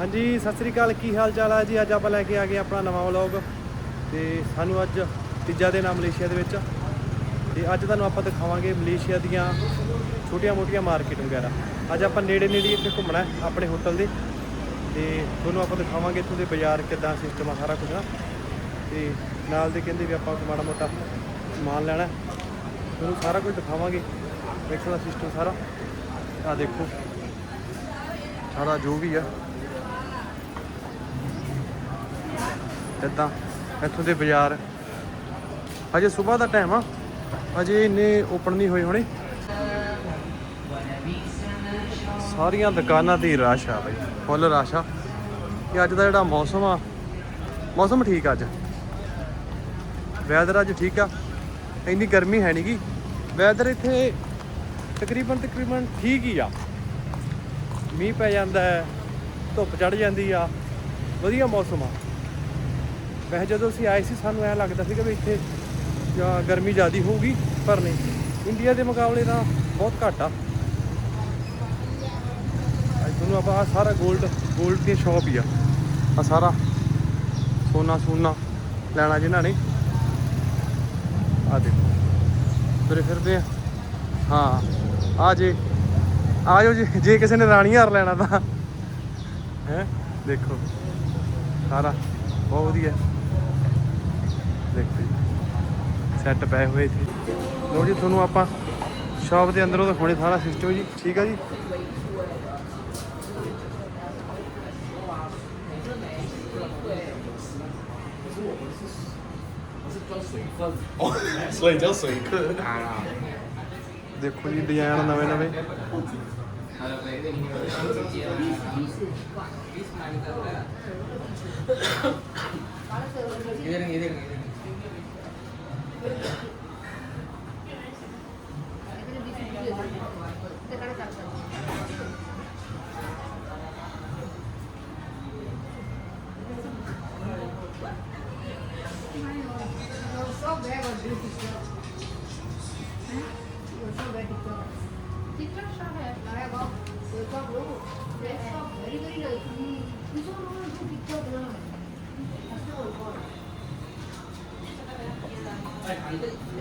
ਹਾਂਜੀ, ਸਤਿ ਸ੍ਰੀ ਅਕਾਲ। ਕੀ ਹਾਲ ਚਾਲ ਆ ਜੀ? ਅੱਜ ਆਪਾਂ ਲੈ ਕੇ ਆ ਗਏ ਆਪਣਾ ਨਵਾਂ ਵਲੌਗ ਤੇ ਸਾਨੂੰ ਅੱਜ ਤੀਜਾ ਦਿਨ ਆ ਮਲੇਸ਼ੀਆ ਦੇ ਵਿੱਚ। ਤੇ ਅੱਜ ਤੁਹਾਨੂੰ ਆਪਾਂ ਦਿਖਾਵਾਂਗੇ ਮਲੇਸ਼ੀਆ ਦੀਆਂ ਛੋਟੀਆਂ-ਮੋਟੀਆਂ ਮਾਰਕੀਟ ਵਗੈਰਾ। ਅੱਜ ਆਪਾਂ ਨੇੜੇ ਨੇੜੇ ਇੱਥੇ ਘੁੰਮਣਾ ਆਪਣੇ ਹੋਟਲ ਦੇ। ਤੇ ਤੁਹਾਨੂੰ ਆਪਾਂ ਦਿਖਾਵਾਂਗੇ ਇੱਥੋਂ ਦੇ ਬਾਜ਼ਾਰ ਕਿੱਦਾਂ ਸਿਸਟਮ ਆ, ਸਾਰਾ ਕੁਝ ਦਾ ਤੇ ਨਾਲ ਦੇ ਕਹਿੰਦੇ ਵੀ ਆਪਾਂ ਮਾੜਾ ਮੋਟਾ ਸਮਾਨ ਲੈਣਾ ਤੁਹਾਨੂੰ ਸਾਰਾ ਕੁਝ ਦਿਖਾਵਾਂਗੇ ਵੇਖਣ ਦਾ ਸਿਸਟਮ ਸਾਰਾ। ਆ ਦੇਖੋ, ਸਾਰਾ ਜੋ ਵੀ ਆ। ਇੱਦਾਂ ਇੱਥੋਂ ਦੇ ਬਾਜ਼ਾਰ। ਅਜੇ ਸਵੇਰ ਦਾ ਟਾਈਮ ਆ। ਅਜੇ ਇੰਨੇ ਓਪਨ ਨਹੀਂ ਹੋਏ ਹੋਣੇ। ਸਾਰੀਆਂ ਦੁਕਾਨਾਂ ਤੇ ਰਸ਼ ਆ ਬਈ ਫੁੱਲ ਰਸ਼ ਆ। ਕਿ ਅੱਜ ਦਾ ਜਿਹੜਾ ਮੌਸਮ ਆ, ਮੌਸਮ ਠੀਕ ਆ ਅੱਜ। ਵੈਦਰ ਅੱਜ ਠੀਕ ਆ। ਇੰਨੀ ਗਰਮੀ ਹੈ ਨਹੀਂਗੀ ਵੈਦਰ ਇੱਥੇ ਤਕਰੀਬਨ ਤਕਰੀਬਨ ਠੀਕ ਹੀ ਆ। ਮੀਂਹ ਪੈ ਜਾਂਦਾ ਹੈ, ਧੁੱਪ ਚੜ ਜਾਂਦੀ ਆ। ਵਧੀਆ ਮੌਸਮ ਆ। ਵੈਸੇ ਜਦੋਂ ਅਸੀਂ ਆਏ ਸੀ, ਸਾਨੂੰ ਐ ਲੱਗਦਾ ਸੀਗਾ ਵੀ ਇੱਥੇ, ਜਾਂ ਗਰਮੀ ਜ਼ਿਆਦੀ ਹੋਊਗੀ, ਪਰ ਨਹੀਂ। ਇੰਡੀਆ ਦੇ ਮੁਕਾਬਲੇ ਤਾਂ ਬਹੁਤ ਘੱਟ ਆ। ਅੱਜ ਤੁਹਾਨੂੰ ਆਪਾਂ ਸਾਰਾ 골ਡ 골ਡ ਦੀ ਸ਼ਾਪ ਹੀ ਆ। ਆ ਸਾਰਾ ਸੋਨਾ ਸੋਨਾ ਲੈਣਾ ਜਿਨ੍ਹਾਂ ਨੇ। ਆ ਦੇਖੋ, ਤੁਰੇ ਫਿਰਦੇ ਆ। ਹਾਂ ਆ ਜੇ ਆਜੋ ਜੇ ਜੇ ਕਿਸੇ ਨੇ ਰਾਣੀ ਹਾਰ ਲੈਣਾ ਤਾਂ। ਹੈ, ਦੇਖੋ, ਸਾਰਾ, ਬਹੁਤ ਵਧੀਆ। ਦੇਖੋ ਜੀ। ਸੈੱਟ ਪਏ ਹੋਏ ਇੱਥੇ। ਲੋ ਜੀ ਤੁਹਾਨੂੰ ਆਪਾਂ ਸ਼ਾਪ ਦੇ ਅੰਦਰੋਂ ਦਿਖਾਉਣੇ ਸਾਰਾ ਸਿਸਟਮ ਜੀ। ਠੀਕ ਆ ਜੀ? ਦੇਖੋ ਜੀ ਡਿਜ਼ਾਈਨ ਨਵੇਂ ਨਵੇਂ।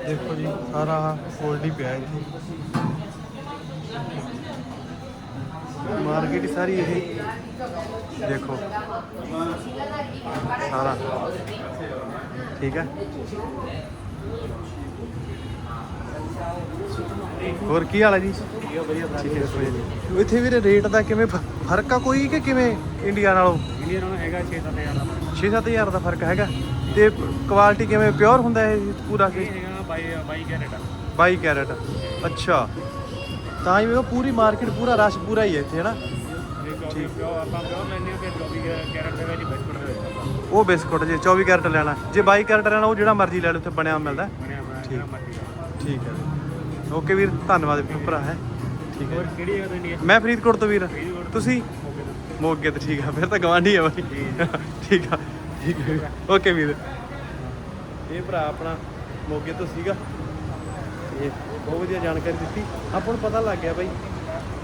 ਦੇਖੋ ਜੀ ਸਾਰਾ ਫੋਲਡ ਹੀ ਪਿਆ ਇੱਥੇ। ਮਾਰਕੀਟ ਸਾਰੀ ਇਹ। ਦੇਖੋ। ਸਾਰਾ। ਠੀਕ ਹੈ। ਹੋਰ ਕੀ ਹਾਲ ਹੈ ਜੀ? ਠੀਕ ਹੈ ਵਧੀਆ ਇੱਥੇ ਵੀਰੇ ਰੇਟ ਦਾ ਕਿਵੇਂ ਫ਼ਰਕ ਆ ਕੋਈ ਕਿ ਕਿਵੇਂ ਇੰਡੀਆ ਨਾਲੋਂ? ਇੰਡੀਆ ਨਾਲ ਹੈਗਾ 6-7000 ਦਾ 6-7000 ਦਾ ਫ਼ਰਕ ਹੈਗਾ। ਤੇ ਕੁਆਲਿਟੀ ਕਿਵੇਂ ਪਿਓਰ ਹੁੰਦਾ ਇਹ ਪੂਰਾ ਕਿ? ਹੈਗਾ ਕੈਰੇਟ 22 ਕੈਰਟ। ਅੱਛਾ। ਤਾਂ ਹੀ ਉਹ ਪੂਰੀ ਮਾਰਕੀਟ ਪੂਰਾ ਰਸ਼ ਪੂਰਾ ਹੀ ਹੈ ਇੱਥੇ ਹਨਾ? ਠੀਕ। ਪਿਓ ਆਪਾਂ ਪਿਓ ਲੈਣੇ ਆ ਫਿਰ 24 ਕੈਰੇਟ ਦੇ ਵਿੱਚ ਬਿਸਕੁਟ ਦੇ ਵਿੱਚ ਉਹ ਬਿਸਕੁਟ ਜੇ 24 ਕੈਰਟ ਲੈਣਾ ਜੇ 22 ਕੈਰਟ ਲੈਣਾ ਉਹ ਜਿਹੜਾ ਮਰਜ਼ੀ ਲੈ ਲਓ ਉੱਥੇ ਬਣਿਆ ਮਿਲਦਾ। ਠੀਕ। ਠੀਕ ਹੈ। ਓਕੇ ਵੀਰ ਧੰਨਵਾਦ ਭਰਾ ਹੈ? ਠੀਕ ਹੈ। ਮੈਂ ਫਰੀਦਕੋਟ ਤੋਂ ਵੀਰ। ਤੁਸੀਂ? ਮੋਗੇ ਤੋਂ ਠੀਕ ਆ ਫਿਰ ਤਾਂ ਗਵਾਂਢੀ ਆ ਬਾਈ। ਠੀਕ ਆ। ਠੀਕ ਹੈ ਓਕੇ ਵੀਰ। ਇਹ ਭਰਾ ਆਪਣਾ ਮੋਗੇ ਤੋਂ ਸੀਗਾ। ਇਹ ਬਹੁਤ ਵਧੀਆ ਜਾਣਕਾਰੀ ਦਿੱਤੀ। ਆਪਾਂ ਨੂੰ ਪਤਾ ਲੱਗ ਗਿਆ ਬਾਈ।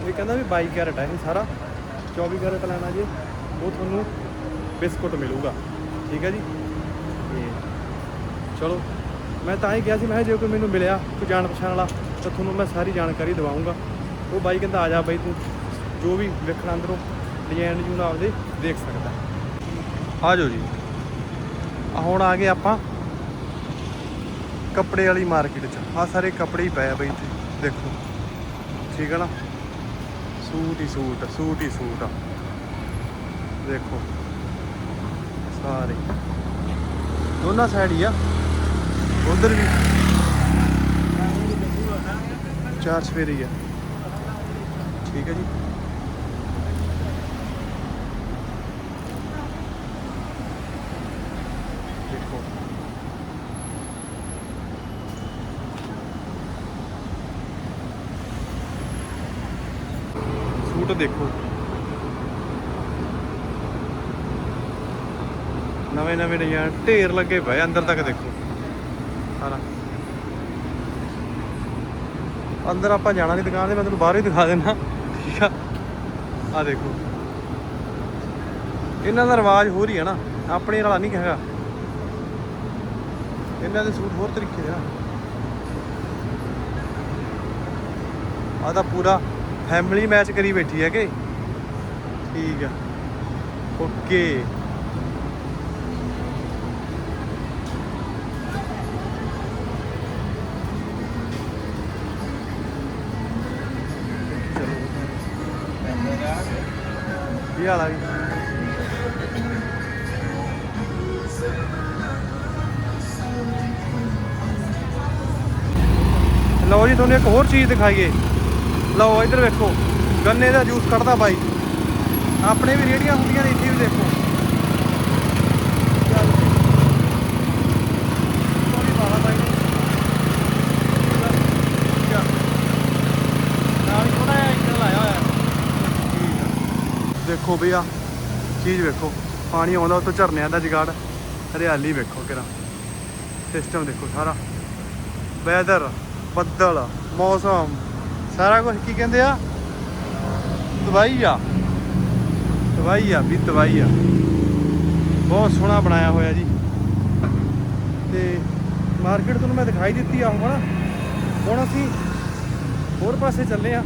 ਇਹ ਕਹਿੰਦਾ ਵੀ 22 ਕੈਰਟ ਹੈ ਇਹ ਸਾਰਾ। 24 ਕੈਰਟ ਲੈਣਾ ਜੇ। ਉਹ ਤੁਹਾਨੂੰ ਬਿਸਕੁਟ ਮਿਲੂਗਾ। ਠੀਕ ਹੈ ਜੀ? ਤੇ ਚਲੋ ਮੈਂ ਤਾਂ ਹੀ ਕਿਹਾ ਸੀ ਮੈਂ ਜੇ ਕੋਈ ਮੈਨੂੰ ਮਿਲਿਆ ਕੋਈ ਜਾਣ ਪਛਾਣ ਵਾਲਾ ਤਾਂ ਤੁਹਾਨੂੰ ਮੈਂ ਸਾਰੀ ਜਾਣਕਾਰੀ ਦਵਾਉਂਗਾ। ਉਹ ਬਾਈ ਕਹਿੰਦਾ ਆ ਜਾ ਬਾਈ ਤੂੰ। ਜੋ ਵੀ ਵੇਖਣਾ ਅੰਦਰੋਂ ਡਿਜ਼ਾਈਨ ਜੂਨ ਆਪਦੇ ਦੇਖ ਸਕਦਾ। ਆ ਜਾਓ ਜੀ। ਆ ਹੁਣ ਆ ਗਏ ਆਪਾਂ ਕੱਪੜੇ ਵਾਲੀ ਮਾਰਕੀਟ 'ਚ। ਆ ਸਾਰੇ ਕੱਪੜੇ ਹੀ ਪਏ ਆ ਬਈ ਇੱਥੇ। ਦੇਖੋ। ਠੀਕ ਹੈ ਨਾ? ਸੂਟ ਹੀ ਸੂਟ ਸੂਟ ਹੀ ਸੂਟ ਆ। ਦੇਖੋ। ਸਾਰੇ। ਦੋਨਾਂ ਸਾਈਡ ਹੀ ਆ। ਉਧਰ ਵੀ ਚਾਰ ਸਵੇਰੇ ਆ। ਠੀਕ ਹੈ ਜੀ ਦੇਖੋ ਸੂਟ ਦੇਖੋ। ਨਵੇਂ ਨਵੇਂ ਡਿਜ਼ਾਈਨ ਢੇਰ ਲੱਗੇ ਪਏ ਅੰਦਰ ਤੱਕ ਦੇਖੋ। ਸਾਰਾ। ਅੰਦਰ ਆਪਾਂ ਜਾਣਾ ਨਹੀਂ ਦੁਕਾਨ ਤੇ, ਮੈਂ ਤੁਹਾਨੂੰ ਬਾਹਰ ਹੀ ਦਿਖਾ ਦੇਣਾ ਠੀਕ ਆ? ਆ ਦੇਖੋ। ਇਹਨਾਂ ਦਾ ਰਿਵਾਜ ਹੋਰ ਹੀ ਹੈ ਨਾ, ਆਪਣੇ ਵਾਲਾ ਨਹੀਂ ਹੈਗਾ। ਇਹਨਾਂ ਦੇ ਸੂਟ ਹੋਰ ਤਰੀਕੇ ਦੇ ਆ। ਆ ਤਾਂ ਪੂਰਾ ਫੈਮਿਲੀ ਮੈਚ ਕਰੀ ਬੈਠੀ ਹੈ ਕਿ? ਠੀਕ ਆ। ਓਕੇ ਕੀ ਹਾਲ ਆ ਜੀ? ਲਓ ਜੀ, ਤੁਹਾਨੂੰ ਇੱਕ ਹੋਰ ਚੀਜ਼ ਦਿਖਾਈਏ। ਲਓ, ਇੱਧਰ ਵੇਖੋ। ਗੰਨੇ ਦਾ ਜੂਸ ਕੱਢਦਾ ਬਾਈ। ਆਪਣੇ ਵੀ ਰੇੜੀਆਂ ਹੁੰਦੀਆਂ ਨੇ, ਇੱਥੇ ਵੀ ਦੇਖੋ। ਠੀਕ ਆ। ਦੇਖੋ ਬਈ, ਆ ਚੀਜ਼ ਵੇਖੋ। ਪਾਣੀ ਆਉਂਦਾ ਉੱਥੋਂ ਝਰਨਿਆਂ ਦਾ ਜਗਾੜ। ਹਰਿਆਲੀ ਵੇਖੋ ਕਿਰਾ ਸਿਸਟਮ ਦੇਖੋ ਸਾਰਾ। ਵੈਦਰ ਬੱਦਲ, ਮੌਸਮ। ਸਾਰਾ ਕੁਝ ਕੀ ਕਹਿੰਦੇ ਆ? ਦਵਾਈ ਆ। ਦਵਾਈ ਆ, ਵੀ ਦਵਾਈ ਆ। ਬਹੁਤ ਸੋਹਣਾ ਬਣਾਇਆ ਹੋਇਆ ਜੀ। ਤੇ ਮਾਰਕੀਟ ਤੁਹਾਨੂੰ ਮੈਂ ਦਿਖਾਈ ਦਿੱਤੀ ਆ ਹੁਣ। ਹੁਣ ਅਸੀਂ ਹੋਰ ਪਾਸੇ ਚੱਲੇ ਆ।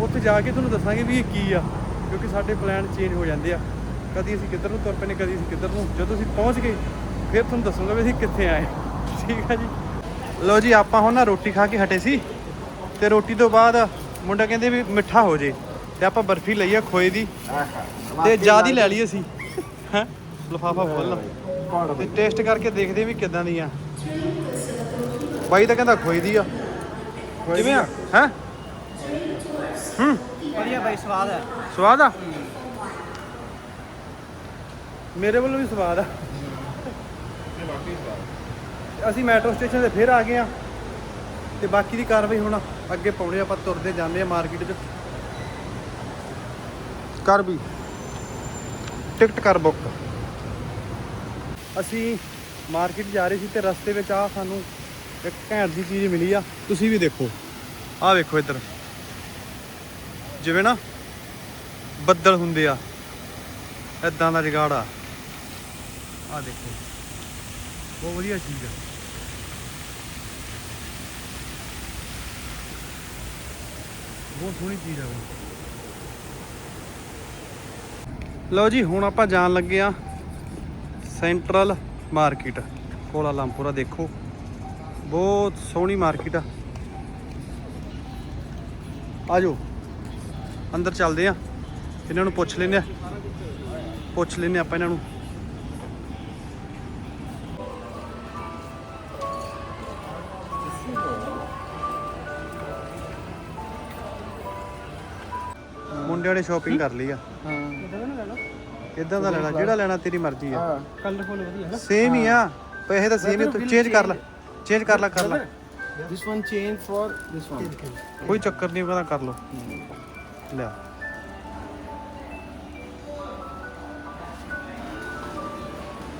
ਉੱਥੇ ਜਾ ਕੇ ਤੁਹਾਨੂੰ ਦੱਸਾਂਗੇ ਵੀ ਇਹ ਕੀ ਆ, ਕਿਉਂਕਿ ਸਾਡੇ ਪਲਾਨ ਚੇਂਜ ਹੋ ਜਾਂਦੇ ਆ। ਕਦੀ ਅਸੀਂ ਕਿੱਧਰ ਨੂੰ ਤੁਰ ਪੈਨੇ ਕਦੀ ਅਸੀਂ ਕਿੱਧਰ ਨੂੰ। ਜਦੋਂ ਅਸੀਂ ਪਹੁੰਚ ਗਏ, ਫਿਰ ਤੁਹਾਨੂੰ ਦੱਸੂਗਾ ਵੀ ਅਸੀਂ ਕਿੱਥੇ ਆਏ। ਠੀਕ ਆ ਜੀ। ਲੋ ਜੀ, ਆਪਾਂ ਹੁਣ ਨਾ ਰੋਟੀ ਖਾ ਕੇ ਹਟੇ ਸੀ। ਤੇ ਰੋਟੀ ਤੋਂ ਬਾਅਦ ਮੁੰਡਾ ਕਹਿੰਦੇ ਵੀ ਮਿੱਠਾ ਹੋ ਜੇ ਤੇ ਆਪਾਂ ਬਰਫੀ ਲਈ ਆ ਖੋਏ ਦੀ। ਤੇ ਜਿਆਦੀ ਲੈ ਲਈ ਅਸੀਂ। ਹੈ? ਲਫਾਫਾ ਫੁੱਲ ਤੇ ਟੇਸਟ ਕਰਕੇ ਦੇਖਦੇ ਵੀ ਕਿਦਾਂ ਦੀ ਆ। ਬਾਈ ਤਾਂ ਕਹਿੰਦਾ ਖੋਏ ਦੀ ਆ। ਕਿਵੇਂ ਆ? ਹੈ? ਹੂੰ। ਵਧੀਆ ਬਾਈ ਸਵਾਦ ਹੈ ਸਵਾਦ ਆ? ਮੇਰੇ ਵੱਲੋਂ ਵੀ ਸਵਾਦ ਆ। ਅਸੀਂ ਮੈਟਰੋ ਸਟੇਸ਼ਨ ਤੇ ਫਿਰ ਆ ਗਏ ਆ। ਤੇ ਬਾਕੀ ਦੀ ਕਾਰਵਾਈ ਹੁਣ ਅੱਗੇ ਪਾਉਣੇ ਆਪਾਂ ਤੁਰਦੇ ਜਾਂਦੇ ਆ ਮਾਰਕੀਟ 'ਚ। ਕਰ ਵੀ। ਟਿਕਟ ਕਰ ਬੁੱਕ। ਅਸੀਂ ਮਾਰਕੀਟ ਜਾ ਰਹੇ ਸੀ ਤੇ ਰਸਤੇ ਵਿੱਚ ਆ ਸਾਨੂੰ ਇੱਕ ਘੈਂਟ ਦੀ ਚੀਜ਼ ਮਿਲੀ ਆ। ਤੁਸੀਂ ਵੀ ਦੇਖੋ। ਆਹ ਵੇਖੋ ਇੱਧਰ। ਜਿਵੇਂ ਨਾ ਬੱਦਲ ਹੁੰਦੇ ਆ। ਐਦਾਂ ਦਾ ਜਗਾੜ ਆ। ਆ ਦੇਖੋ। ਬਹੁਤ ਵਧੀਆ ਚੀਜ਼ ਆ। ਬਹੁਤ ਸੋਹਣੀ ਚੀਜ਼ ਆ ਬਈ। ਲਓ ਜੀ, ਹੁਣ ਆਪਾਂ ਜਾਣ ਲੱਗੇ ਆ ਸੈਂਟਰਲ ਮਾਰਕੀਟ ਕੋਲਾ ਲੰਪੁਰਾ ਦੇਖੋ। ਬਹੁਤ ਸੋਹਣੀ ਮਾਰਕੀਟ ਆ। ਆਜੋ, ਅੰਦਰ ਚੱਲਦੇ ਆ। ਇਹਨਾਂ ਨੂੰ ਪੁੱਛ ਲੈਂਦੇ ਆ। ਪੁੱਛ ਲੈਂਦੇ ਆਪਾਂ ਇਹਨਾਂ ਨੂੰ। ਮੁੰਡਿਆਂ ਨੇ ਸ਼ਾਪਿੰਗ ਕਰ ਲਈ ਆ। ਹਾਂ। ਇਹਦਾ ਨਾ ਲੈ ਲਓ ਕਿੱਦਾਂ ਦਾ ਲੈਣਾ ਜਿਹੜਾ ਲੈਣਾ ਤੇਰੀ ਮਰਜ਼ੀ ਆ। ਕਲਰਫੁਲ ਵਧੀਆ ਹੈ ਸੇਮ ਹੀ। ਆ ਪੈਸੇ ਤਾਂ ਸੇਮ ਹੀ ਤੂੰ ਚੇਂਜ ਕਰ ਲੈ। ਚੇਂਜ ਕਰ ਲੈ ਕਰ ਲੈ। This one change for this one ਕੋਈ ਚੱਕਰ ਨਹੀਂ ਉਹਦਾ ਕਰ ਲੋ ਲੈ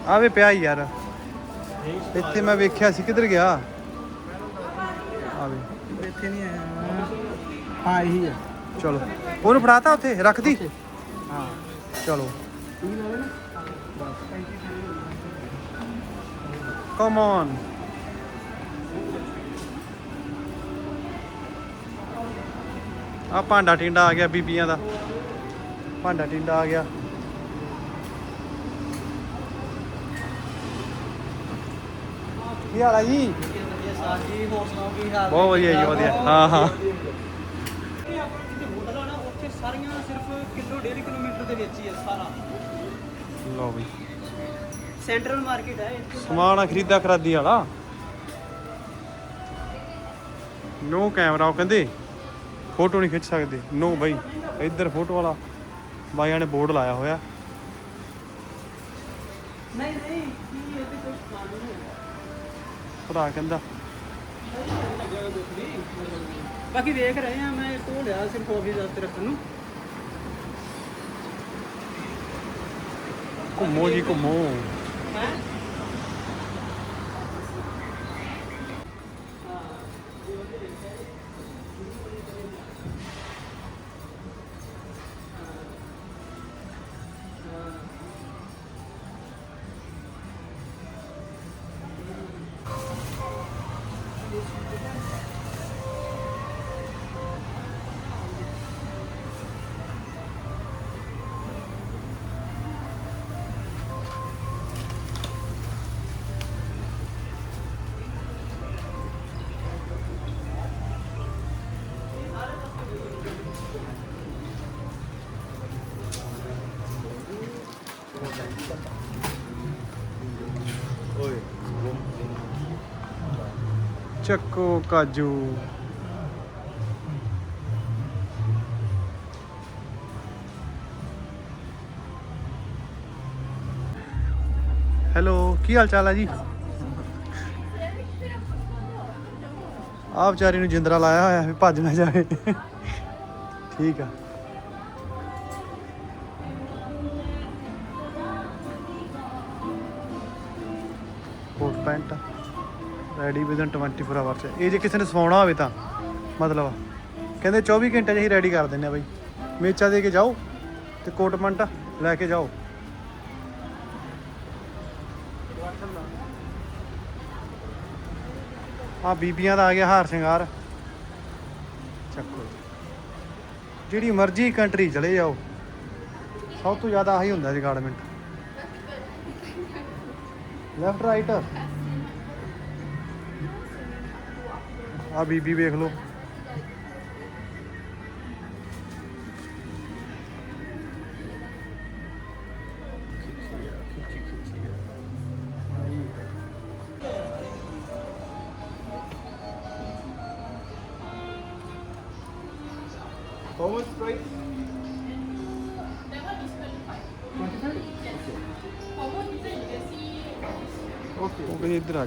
ਆਵੇ ਪਿਆ ਹੀ ਯਾਰ। ਇੱਥੇ ਮੈਂ ਵੇਖਿਆ ਸੀ ਕਿੱਧਰ ਗਿਆ? ਆਵੇ ਇੱਥੇ ਨਹੀਂ ਆਇਆ। ਹਾਂ ਇਹੀ ਹੈ ਚਲੋ। ਉਹਨੂੰ ਫੜਾਤਾ ਉੱਥੇ? ਰੱਖਦੀ ਹਾਂ ਚਲੋ। ਕਮ ਔਨ ਆ ਭਾਂਡਾ ਟਿੰਡਾ ਆ ਗਿਆ ਬੀਬੀਆਂ ਦਾ। ਭਾਂਡਾ ਟਿੰਡਾ ਆ ਗਿਆ। ਕੀ ਹਾਲ ਆ ਜੀ? ਬਹੁਤ ਵਧੀਆ ਜੀ ਵਧੀਆ। ਹਾਂ ਹਾਂ ਇਹ ਆਪਾਂ ਜਿੱਥੇ ਹੋਟਲ ਆ ਨਾ ਉੱਥੇ ਸਾਰੀਆਂ ਸਿਰਫ ਕਿਲੋ ਡੇਢ ਕਿਲੋਮੀਟਰ ਦੇ ਵਿੱਚ ਹੀ ਹੈ ਸਾਰਾ ਲਓ ਬਈ ਸੈਂਟਰਲ ਮਾਰਕੀਟ ਹੈ ਇੱਥੇ ਸਮਾਨ ਆ ਖਰੀਦਾ ਖਰਾਦੀ ਵਾਲਾ ਨੋ ਕੈਮਰਾ ਉਹ ਕਹਿੰਦੇ ਫੋਟੋ ਨਹੀਂ ਖਿੱਚ ਸਕਦੇ ਨੋ ਬਈ ਇੱਧਰ ਫੋਟੋ ਵਾਲਾ ਬਾਈਆਂ ਨੇ ਬੋਰਡ ਲਾਇਆ ਹੋਇਆ ਨਹੀਂ ਨਹੀਂ ਕੀ ਇਹਦੇ ਕੋਈ ਸਮਾਨ ਨਹੀਂ ਹੈ ਭਰਾ ਕਹਿੰਦਾ ਬਾਕੀ ਵੇਖ ਰਹੇ ਆ ਮੈਂ ਤੋਂ ਲਿਆ ਸਿਰਫ ਆਫਿਸ ਵਾਸਤੇ ਰੱਖਣ ਨੂੰ। ਘੁੰਮੋ ਜੀ ਘੁੰਮੋ। ਹੈ? ਚੱਕੋ ਕਾਜੂ। ਹੈਲੋ, ਕੀ ਹਾਲ ਚਾਲ ਹੈ ਜੀ? ਆ ਵਿਚਾਰੀ ਨੂੰ ਜਿੰਦਰਾ ਲਾਇਆ ਹੋਇਆ ਵੀ ਭੱਜ ਨਾ ਜਾਵੇ। ਠੀਕ ਆ। Coat pant. Ready within 24 hours ਇਹ ਜੇ ਕਿਸੇ ਨੇ ਸਵਾਉਣਾ ਹੋਵੇ ਤਾਂ, ਮਤਲਬ, ਕਹਿੰਦੇ 24 ਘੰਟੇ 'ਚ ਹੀ ਰੈਡੀ ਕਰ ਦਿੰਦੇ ਆ ਬਾਈ। ਮੇਚਾ ਦੇ ਕੇ ਜਾਓ ਤੇ ਕੋਟ ਪੈਂਟ ਲੈ ਕੇ ਜਾਓ। ਆ ਬੀਬੀਆਂ ਦਾ ਆ ਗਿਆ ਹਾਰ ਸ਼ਿੰਗਾਰ। ਚੱਕੋ। ਜਿਹੜੀ ਮਰਜ਼ੀ ਕੰਟਰੀ ਚਲੇ ਜਾਓ। ਸਭ ਤੋਂ ਜ਼ਿਆਦਾ ਆਹੀ ਹੁੰਦਾ ਜੀ ਗਾਰਡਮੈਂਟ ਲੈਫਟ ਰਾਈਟ ਆ ਬੀਬੀ ਵੇਖ ਲਓ How much price? Okay. ਉਹ ਕਹਿੰਦੇ ਇੱਧਰ ਆ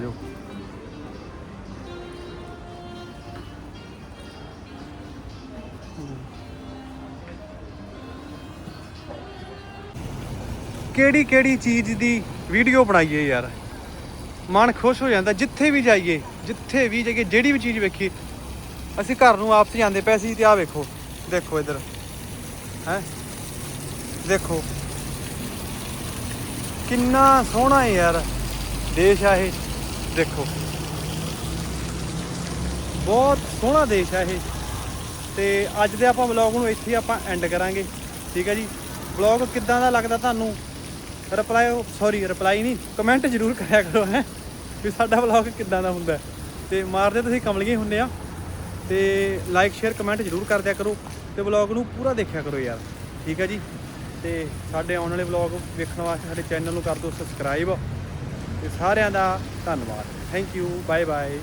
ਕਿਹੜੀ ਕਿਹੜੀ ਚੀਜ਼ ਦੀ ਵੀਡੀਓ ਬਣਾਈਏ ਯਾਰ? ਮਨ ਖੁਸ਼ ਹੋ ਜਾਂਦਾ, ਜਿੱਥੇ ਵੀ ਜਾਈਏ, ਜਿੱਥੇ ਵੀ ਜਾਈਏ, ਜਿਹੜੀ ਵੀ ਚੀਜ਼ ਵੇਖੀ, ਅਸੀਂ ਘਰ ਨੂੰ ਆਪ ਤੇ ਜਾਂਦੇ ਪਏ ਸੀ ਤੇ ਆਹ ਵੇਖੋ, ਦੇਖੋ ਇੱਧਰ, ਹੈ? ਦੇਖੋ। ਕਿੰਨਾ ਸੋਹਣਾ ਹੈ ਯਾਰ, ਦੇਸ਼ ਆ ਇਹ, ਦੇਖੋ। ਬਹੁਤ ਸੋਹਣਾ ਦੇਸ਼ ਆ ਇਹ। ਤੇ ਅੱਜ ਦੇ ਆਪਾਂ ਵਲੌਗ ਨੂੰ ਇੱਥੇ ਹੀ ਆਪਾਂ ਐਂਡ ਕਰਾਂਗੇ, ਠੀਕ ਹੈ ਜੀ? ਵਲੌਗ ਕਿੱਦਾਂ ਦਾ ਲੱਗਦਾ ਤੁਹਾਨੂੰ? ਰਿਪਲਾਈ ਸੌਰੀ ਰਿਪਲਾਈ ਨਹੀਂ। ਕਮੈਂਟ ਜ਼ਰੂਰ ਕਰਿਆ ਕਰੋ, ਹੈ। ਵੀ ਸਾਡਾ ਵਲੌਗ ਕਿੱਦਾਂ ਦਾ ਹੁੰਦਾ। ਹੈ। ਤੇ ਮਾਰਦੇ ਤੁਸੀਂ ਕਮਲੀਏ ਹੁੰਦੇ ਆ। ਤੇ ਲਾਈਕ ਸ਼ੇਅਰ ਕਮੈਂਟ ਜ਼ਰੂਰ ਕਰ ਦਿਆ ਕਰੋ। ਤੇ ਵਲੌਗ ਨੂੰ ਪੂਰਾ ਦੇਖਿਆ ਕਰੋ ਯਾਰ। ਠੀਕ ਹੈ ਜੀ? ਤੇ ਸਾਡੇ ਆਉਣ ਵਾਲੇ ਵਲੌਗ ਵੇਖਣ ਵਾਸਤੇ ਸਾਡੇ ਚੈਨਲ ਨੂੰ ਕਰ ਦਿਓ ਸਬਸਕ੍ਰਾਈਬ ਤੇ ਸਾਰਿਆਂ ਦਾ ਧੰਨਵਾਦ। Thank you bye bye